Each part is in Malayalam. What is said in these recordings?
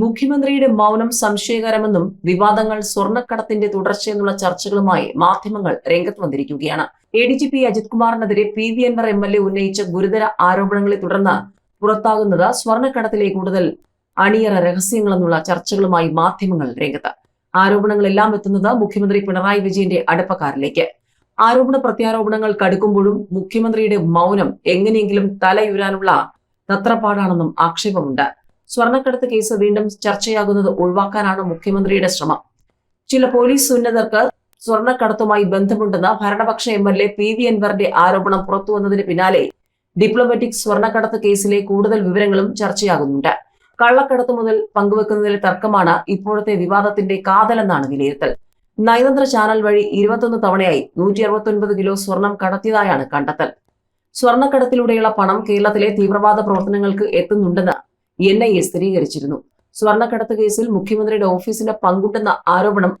മുഖ്യമന്ത്രിയുടെ മൗനം സംശയകരമെന്നും വിവാദങ്ങൾ സ്വർണക്കടത്തിന്റെ തുടർച്ചയെന്നുള്ള ചർച്ചകളുമായി മാധ്യമങ്ങൾ രംഗത്ത് വന്നിരിക്കുകയാണ്. A D G P Ajith കുമാറിനെതിരെ P V Anvar M L A ഉന്നയിച്ച ഗുരുതര ആരോപണങ്ങളെ തുടർന്ന് പുറത്താകുന്നത് സ്വർണക്കടത്തിലെ കൂടുതൽ അണിയറ രഹസ്യങ്ങളെന്നുള്ള ചർച്ചകളുമായി മാധ്യമങ്ങൾ രംഗത്ത്. ആരോപണങ്ങളെല്ലാം എത്തുന്നത് മുഖ്യമന്ത്രി പിണറായി വിജയന്റെ അടുപ്പക്കാരിലേക്ക്. ആരോപണ പ്രത്യാരോപണങ്ങൾ കടുക്കുമ്പോഴും മുഖ്യമന്ത്രിയുടെ മൗനം എങ്ങനെയെങ്കിലും തലയുരാനുള്ള തത്രപ്പാടാണെന്നും ആക്ഷേപമുണ്ട്. സ്വർണക്കടത്ത് കേസ് വീണ്ടും ചർച്ചയാകുന്നത് ഒഴിവാക്കാനാണ് മുഖ്യമന്ത്രിയുടെ ശ്രമം. ചില പോലീസ് ഉന്നതർക്ക് സ്വർണക്കടത്തുമായി ബന്ധമുണ്ടെന്ന ഭരണപക്ഷ M L A P V അൻവറിന്റെ ആരോപണം പുറത്തുവന്നതിന് പിന്നാലെ ഡിപ്ലോമാറ്റിക് സ്വർണക്കടത്ത് കേസിലെ കൂടുതൽ വിവരങ്ങളും ചർച്ചയാകുന്നുണ്ട്. കള്ളക്കടത്ത് മുതൽ പങ്കുവെക്കുന്നതിലെ തർക്കമാണ് ഇപ്പോഴത്തെ വിവാദത്തിന്റെ കാതലെന്നാണ് വിലയിരുത്തൽ. നയതന്ത്ര ചാനൽ വഴി ഇരുപത്തൊന്ന് തവണയായി നൂറ്റി അറുപത്തൊൻപത് കിലോ സ്വർണം കടത്തിയതായാണ് കണ്ടെത്തൽ. സ്വർണക്കടത്തിലൂടെയുള്ള പണം കേരളത്തിലെ തീവ്രവാദ പ്രവർത്തനങ്ങൾക്ക് എത്തുന്നുണ്ടെന്ന് എൻ ഐ എ സ്ഥിരീകരിച്ചിരുന്നു. സ്വർണക്കടത്ത് കേസിൽ മുഖ്യമന്ത്രിയുടെ ഓഫീസിന്റെ പങ്കുണ്ടെന്ന ആരോപണം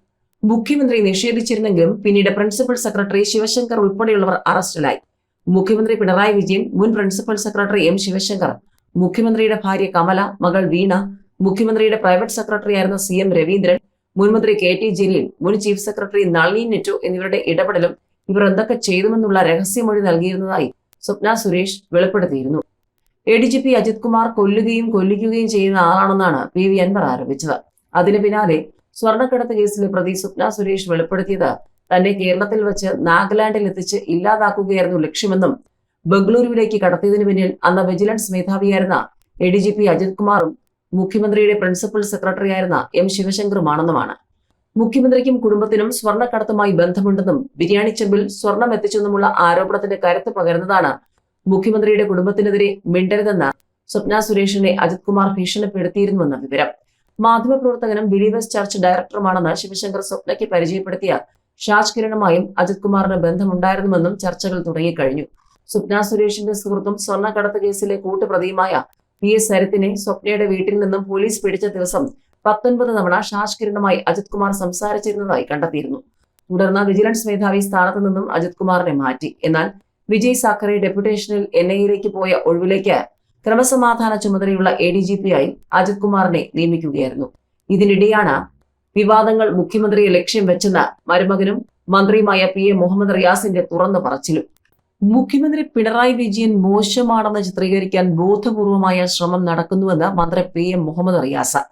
മുഖ്യമന്ത്രി നിഷേധിച്ചിരുന്നെങ്കിലും പിന്നീട് പ്രിൻസിപ്പൽ സെക്രട്ടറി ശിവശങ്കർ ഉൾപ്പെടെയുള്ളവർ അറസ്റ്റിലായി. മുഖ്യമന്ത്രി പിണറായി വിജയൻ മുൻ പ്രിൻസിപ്പൽ സെക്രട്ടറി എം ശിവശങ്കർ മുഖ്യമന്ത്രിയുടെ ഭാര്യ കമല മകൾ വീണ മുഖ്യമന്ത്രിയുടെ പ്രൈവറ്റ് സെക്രട്ടറി ആയിരുന്ന സി എം രവീന്ദ്രൻ മുൻമന്ത്രി കെ ടി ജലീൽ മുൻ ചീഫ് സെക്രട്ടറി നളിനി നെറ്റു എന്നിവരുടെ ഇടപെടലും ഇവർ എന്തൊക്കെ ചെയ്തുമെന്നുള്ള രഹസ്യമൊഴി നൽകിയിരുന്നതായി സ്വപ്ന സുരേഷ് വെളിപ്പെടുത്തിയിരുന്നു. A D G P Ajith Kumar കൊല്ലുകയും കൊല്ലിക്കുകയും ചെയ്യുന്ന ആളാണെന്നാണ് പി വി അൻവർ ആരോപിച്ചത്. അതിന് പിന്നാലെ സ്വർണക്കടത്ത് കേസിലെ പ്രതി സ്വപ്ന സുരേഷ് വെളിപ്പെടുത്തിയത് തന്നെ കേരളത്തിൽ വെച്ച് നാഗാലാൻഡിൽ എത്തിച്ച് ഇല്ലാതാക്കുകയായിരുന്നു ലക്ഷ്യമെന്നും ബംഗളൂരുവിലേക്ക് കടത്തിയതിനു പിന്നിൽ അന്ന് vigilance മേധാവിയായിരുന്ന A D G P Ajith കുമാറും മുഖ്യമന്ത്രിയുടെ പ്രിൻസിപ്പൽ സെക്രട്ടറിയായിരുന്ന എം ശിവശങ്കറുമാണെന്നുമാണ്. മുഖ്യമന്ത്രിക്കും കുടുംബത്തിനും സ്വർണക്കടത്തുമായി ബന്ധമുണ്ടെന്നും ബിരിയാണി ചെമ്പിൽ സ്വർണം എത്തിച്ചെന്നുമുള്ള ആരോപണത്തിന്റെ കരുത്ത് പകരുന്നതാണ് മുഖ്യമന്ത്രിയുടെ കുടുംബത്തിനെതിരെ മിണ്ടരുതെന്ന് സ്വപ്ന സുരേഷിനെ അജിത് കുമാർ ഭീഷണിപ്പെടുത്തിയിരുന്നുവെന്ന വിവരം. മാധ്യമപ്രവർത്തകനും ബിലീവേഴ്സ് ചർച്ച് ഡയറക്ടറുമാണെന്ന് ശിവശങ്കർ സ്വപ്നയ്ക്ക് പരിചയപ്പെടുത്തിയ ഷാജ് കിരണുമായും അജിത് കുമാറിന് ബന്ധമുണ്ടായിരുന്നുവെന്നും ചർച്ചകൾ തുടങ്ങിക്കഴിഞ്ഞു. സ്വപ്ന സുരേഷിന്റെ സുഹൃത്തും സ്വർണക്കടത്ത് കേസിലെ കൂട്ടുപ്രതിയുമായ പി എസ് സരിത്തിനെ സ്വപ്നയുടെ വീട്ടിൽ നിന്നും പോലീസ് പിടിച്ച ദിവസം പത്തൊൻപത് തവണ ഷാജ് കിരണുമായി അജിത് കുമാർ സംസാരിച്ചിരുന്നതായി കണ്ടെത്തിയിരുന്നു. തുടർന്ന് വിജിലൻസ് മേധാവി സ്ഥാനത്ത് നിന്നും അജിത് കുമാറിനെ മാറ്റി. എന്നാൽ വിജയ് സാക്കറെ ഡെപ്യൂട്ടേഷനിൽ എൻ ഐയിലേക്ക് പോയ ഒഴിവിലേക്ക് ക്രമസമാധാന ചുമതലയുള്ള എ ഡി ജി പി ആയി അജിത് കുമാറിനെ നിയമിക്കുകയായിരുന്നു. ഇതിനിടെയാണ് വിവാദങ്ങൾ മുഖ്യമന്ത്രിയെ ലക്ഷ്യം വെച്ചെന്ന് മരുമകനും മന്ത്രിയുമായ പി എ മുഹമ്മദ് റിയാസിന്റെ തുറന്നു പറച്ചിലും. മുഖ്യമന്ത്രി പിണറായി വിജയൻ മോശമാണെന്ന് ചിത്രീകരിക്കാൻ ബോധപൂർവമായ ശ്രമം നടക്കുന്നുവെന്ന് മന്ത്രി പി എം മുഹമ്മദ് റിയാസ്.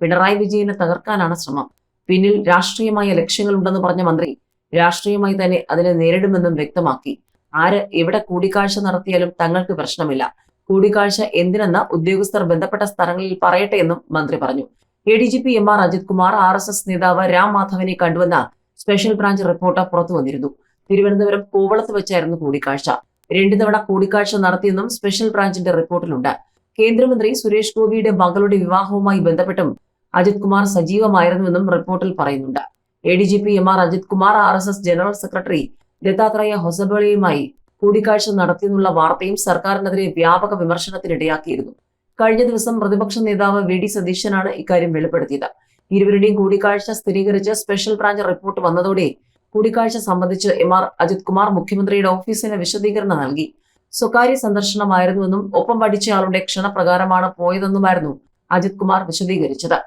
പിണറായി വിജയനെ തകർക്കാനാണ് ശ്രമം. പിന്നിൽ രാഷ്ട്രീയമായ ലക്ഷ്യങ്ങളുണ്ടെന്ന് പറഞ്ഞ മന്ത്രി രാഷ്ട്രീയമായി തന്നെ അതിനെ നേരിടുമെന്നും വ്യക്തമാക്കി. ആര് എവിടെ കൂടിക്കാഴ്ച നടത്തിയാലും തങ്ങൾക്ക് പ്രശ്നമില്ല. കൂടിക്കാഴ്ച എന്തിനെന്ന് ഉദ്യോഗസ്ഥർ ബന്ധപ്പെട്ട സ്ഥലങ്ങളിൽ പറയട്ടെ എന്നും മന്ത്രി പറഞ്ഞു. A D G P M R Ajith Kumar R S S നേതാവ് രാം മാധവനെ കണ്ടുവന്ന സ്പെഷ്യൽ ബ്രാഞ്ച് റിപ്പോർട്ട് പുറത്തു വന്നിരുന്നു. തിരുവനന്തപുരം കോവളത്ത് വെച്ചായിരുന്നു കൂടിക്കാഴ്ച. രണ്ടു തവണ കൂടിക്കാഴ്ച നടത്തിയെന്നും സ്പെഷ്യൽ ബ്രാഞ്ചിന്റെ റിപ്പോർട്ടിലുണ്ട്. കേന്ദ്രമന്ത്രി സുരേഷ് ഗോപിയുടെ മകളുടെ വിവാഹവുമായി ബന്ധപ്പെട്ടും അജിത് കുമാർ സജീവമായിരുന്നുവെന്നും റിപ്പോർട്ടിൽ പറയുന്നുണ്ട്. A D G P M R Ajith Kumar R S S general secretary Dattatreya ഹൊസബളിയുമായി കൂടിക്കാഴ്ച നടത്തിയെന്നുള്ള വാർത്തയും സർക്കാരിനെതിരെ വ്യാപക വിമർശനത്തിനിടയാക്കിയിരുന്നു കഴിഞ്ഞ ദിവസം പ്രതിപക്ഷ നേതാവ് വി ഡി സതീശനാണ് ഇക്കാര്യം വെളിപ്പെടുത്തിയത്. ഇരുവരുടെയും കൂടിക്കാഴ്ച സ്ഥിരീകരിച്ച് സ്പെഷ്യൽ ബ്രാഞ്ച് റിപ്പോർട്ട് വന്നതോടെ കൂടിക്കാഴ്ച സംബന്ധിച്ച് എം ആർ അജിത് കുമാർ മുഖ്യമന്ത്രിയുടെ ഓഫീസിന് വിശദീകരണം നൽകി. സ്വകാര്യ സന്ദർശനമായിരുന്നുവെന്നും ഒപ്പം പഠിച്ചയാളുടെ ക്ഷണപ്രകാരമാണ് പോയതെന്നുമായിരുന്നു അജിത് കുമാർ വിശദീകരിച്ചത്.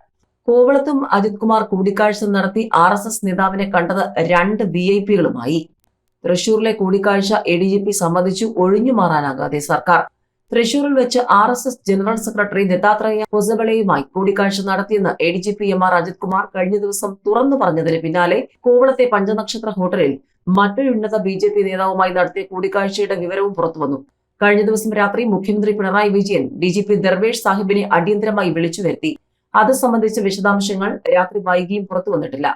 കോവളത്തും അജിത് കുമാർ കൂടിക്കാഴ്ച നടത്തി ആർ എസ് എസ് നേതാവിനെ കണ്ടത് രണ്ട് വി ഐ പികളുമായി. തൃശൂരിലെ കൂടിക്കാഴ്ച എ ഡി ജി പി സമ്മതിച്ചു ഒഴിഞ്ഞു മാറാനാകാതെ സർക്കാർ. തൃശൂരിൽ വെച്ച് R S S general secretary Dattatreya ഹൊസബളയുമായി കൂടിക്കാഴ്ച നടത്തിയെന്ന് A D G P M R Ajith Kumar കഴിഞ്ഞ ദിവസം തുറന്നു പറഞ്ഞതിന് പിന്നാലെ കോവളത്തെ പഞ്ചനക്ഷത്ര ഹോട്ടലിൽ മറ്റൊരു ഉന്നത ബി ജെ പി നേതാവുമായി നടത്തിയ കൂടിക്കാഴ്ചയുടെ വിവരവും പുറത്തുവന്നു. കഴിഞ്ഞ ദിവസം രാത്രി മുഖ്യമന്ത്രി Pinarayi Vijayan D G P Darvesh സാഹിബിനെ അടിയന്തരമായി വിളിച്ചു വരുത്തി. അത് സംബന്ധിച്ച വിശദാംശങ്ങൾ രാത്രി വൈകിയും പുറത്തു വന്നിട്ടില്ല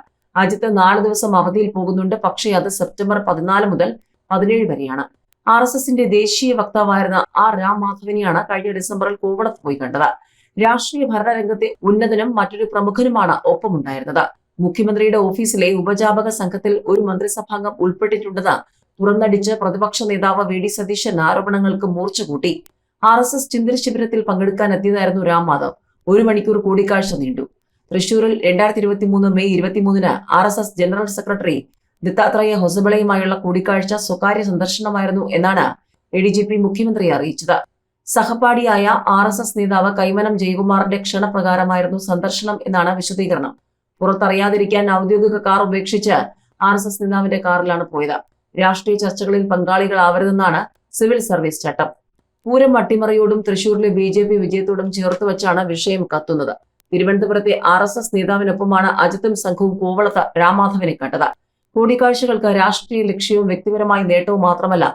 അജിത്ത് നാല് ദിവസം അവധിയിൽ പോകുന്നുണ്ട്. പക്ഷേ അത് സെപ്റ്റംബർ പതിനാല് മുതൽ പതിനേഴ് വരെയാണ്. ആർ എസ് എസിന്റെ ദേശീയ വക്താവായിരുന്ന ആർ രാം മാധവനെയാണ് കഴിഞ്ഞ ഡിസംബറിൽ കോവളത്ത് പോയി കണ്ടത്. രാഷ്ട്രീയ ഭരണരംഗത്തെ ഉന്നതനും മറ്റൊരു പ്രമുഖനുമാണ് ഒപ്പമുണ്ടായിരുന്നത്. മുഖ്യമന്ത്രിയുടെ ഓഫീസിലെ ഉപജാപക സംഘത്തിൽ ഒരു മന്ത്രിസഭാംഗം ഉൾപ്പെട്ടിട്ടുണ്ടെന്ന് തുറന്നടിച്ച് പ്രതിപക്ഷ നേതാവ് വി ഡി സതീശൻ ആരോപണങ്ങൾക്ക് മൂർച്ച കൂട്ടി. ആർ എസ് എസ് ചിന്തിരി ശിബിരത്തിൽ പങ്കെടുക്കാൻ എത്തിയതായിരുന്നു രാം മാധവ്. ഒരു മണിക്കൂർ കൂടിക്കാഴ്ച നീണ്ടു. തൃശൂരിൽ രണ്ടായിരത്തി ഇരുപത്തി മൂന്ന് മെയ് ഇരുപത്തിമൂന്നിന് R S S general secretary Dattatreya ഹൊസബളയുമായുള്ള കൂടിക്കാഴ്ച സ്വകാര്യ സന്ദർശനമായിരുന്നു എന്നാണ് എ ഡി ജി പി മുഖ്യമന്ത്രിയെ അറിയിച്ചത്. സഹപാഠിയായ ആർ എസ് എസ് നേതാവ് കൈമനം ജയകുമാറിന്റെ ക്ഷണപ്രകാരമായിരുന്നു സന്ദർശനം എന്നാണ് വിശദീകരണം. പുറത്തറിയാതിരിക്കാൻ ഔദ്യോഗിക കാർ ഉപേക്ഷിച്ച് ആർ എസ് എസ് നേതാവിന്റെ കാറിലാണ് പോയത്. രാഷ്ട്രീയ ചർച്ചകളിൽ പങ്കാളികളാവരുതെന്നാണ് സിവിൽ സർവീസ് ചട്ടം. പൂരം അട്ടിമറിയോടും തൃശൂരിലെ ബി ജെ പി വിജയത്തോടും ചേർത്ത് വച്ചാണ് വിഷയം കത്തുന്നത്. തിരുവനന്തപുരത്തെ ആർ എസ് എസ് നേതാവിനൊപ്പമാണ് അജിത്തും സംഘവും കോവളത്ത് രാമാധവനെ കണ്ടത്. കൂടിക്കാഴ്ചകൾക്ക് രാഷ്ട്രീയ ലക്ഷ്യവും വ്യക്തിപരമായ നേട്ടവും മാത്രമല്ല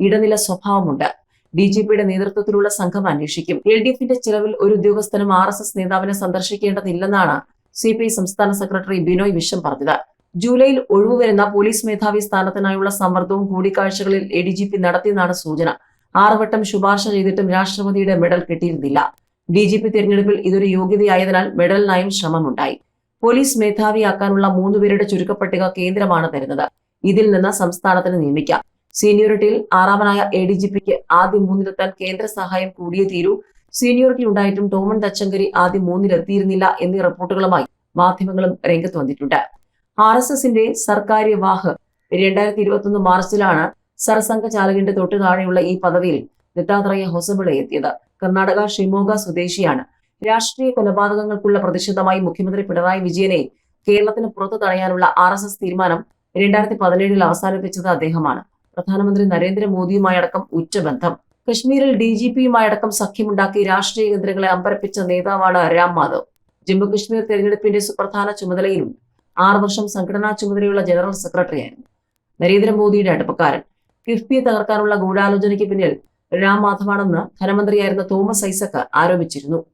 ഇടനില സ്വഭാവമുണ്ട്. ഡി ജി പിയുടെ നേതൃത്വത്തിലുള്ള സംഘം അന്വേഷിക്കും. എൽ ഡി എഫിന്റെ ചിലവിൽ ഒരു ഉദ്യോഗസ്ഥനും ആർ എസ് എസ് നേതാവിനെ സന്ദർശിക്കേണ്ടതില്ലെന്നാണ് സി പി ഐ സംസ്ഥാന സെക്രട്ടറി ബിനോയ് വിശ്വം പറഞ്ഞത്. ജൂലൈയിൽ ഒഴിവുവരുന്ന പോലീസ് മേധാവി സ്ഥാനത്തിനായുള്ള സമ്മർദ്ദവും കൂടിക്കാഴ്ചകളിൽ എ ഡി ജി പി നടത്തിയെന്നാണ് സൂചന. ആറുവട്ടം ശുപാർശ ചെയ്തിട്ടും രാഷ്ട്രപതിയുടെ മെഡൽ കിട്ടിയിരുന്നില്ല. ഡി ജി പി തിരഞ്ഞെടുപ്പിൽ ഇതൊരു യോഗ്യതയായതിനാൽ മെഡലിനായും ശ്രമമുണ്ടായി. പോലീസ് മേധാവിയാക്കാനുള്ള മൂന്നുപേരുടെ ചുരുക്കപ്പട്ടിക കേന്ദ്രമാണ് തരുന്നത്. ഇതിൽ നിന്ന് സംസ്ഥാനത്തിന് നിയമിക്കാം. സീനിയോറിറ്റിയിൽ ആറാമനായ എ ഡി ജി പിക്ക് ആദ്യം മൂന്നിലെത്താൻ കേന്ദ്ര സഹായം കൂടിയേ തീരൂ. സീനിയോറിറ്റി ഉണ്ടായിട്ടും ടോമൻ തച്ചങ്കരി ആദ്യം മൂന്നിലെത്തിയിരുന്നില്ല എന്നീ റിപ്പോർട്ടുകളുമായി മാധ്യമങ്ങളും രംഗത്ത് വന്നിട്ടുണ്ട്. ആർ എസ് എസിന്റെ സർക്കാര്യവാഹ് രണ്ടായിരത്തി ഇരുപത്തൊന്ന് മാർച്ചിലാണ് സർസംഘ ചാലകിന്റെ തൊട്ടു താഴെയുള്ള ഈ പദവിയിൽ ദത്താത്രേയ ഹൊസബിളെ എത്തിയത്. കർണാടക ഷിമോഗ സ്വദേശിയാണ്. രാഷ്ട്രീയ കൊലപാതകങ്ങൾക്കുള്ള പ്രതിഷേധമായി മുഖ്യമന്ത്രി പിണറായി വിജയനെ കേരളത്തിന് പുറത്തു തടയാനുള്ള ആർ എസ് എസ് തീരുമാനം രണ്ടായിരത്തി പതിനേഴിൽ അവസാനിപ്പിച്ചത് അദ്ദേഹമാണ്. പ്രധാനമന്ത്രി നരേന്ദ്രമോദിയുമായടക്കം ഉച്ചബന്ധം കശ്മീരിൽ ഡി ജി പിയുമായടക്കം സഖ്യമുണ്ടാക്കി രാഷ്ട്രീയ കേന്ദ്രങ്ങളെ അമ്പരപ്പിച്ച നേതാവാണ് രാം മാധവ്. ജമ്മുകശ്മീർ തെരഞ്ഞെടുപ്പിന്റെ സുപ്രധാന ചുമതലയിലും ആറു വർഷം സംഘടനാ ചുമതലയുള്ള ജനറൽ സെക്രട്ടറിയായിരുന്നു. നരേന്ദ്രമോദിയുടെ അടുപ്പക്കാരൻ. കിഫ്ബിയെ തകർക്കാനുള്ള ഗൂഢാലോചനയ്ക്ക് പിന്നിൽ രാം മാധവാണെന്ന് ധനമന്ത്രിയായിരുന്ന തോമസ് ഐസക് ആരോപിച്ചിരുന്നു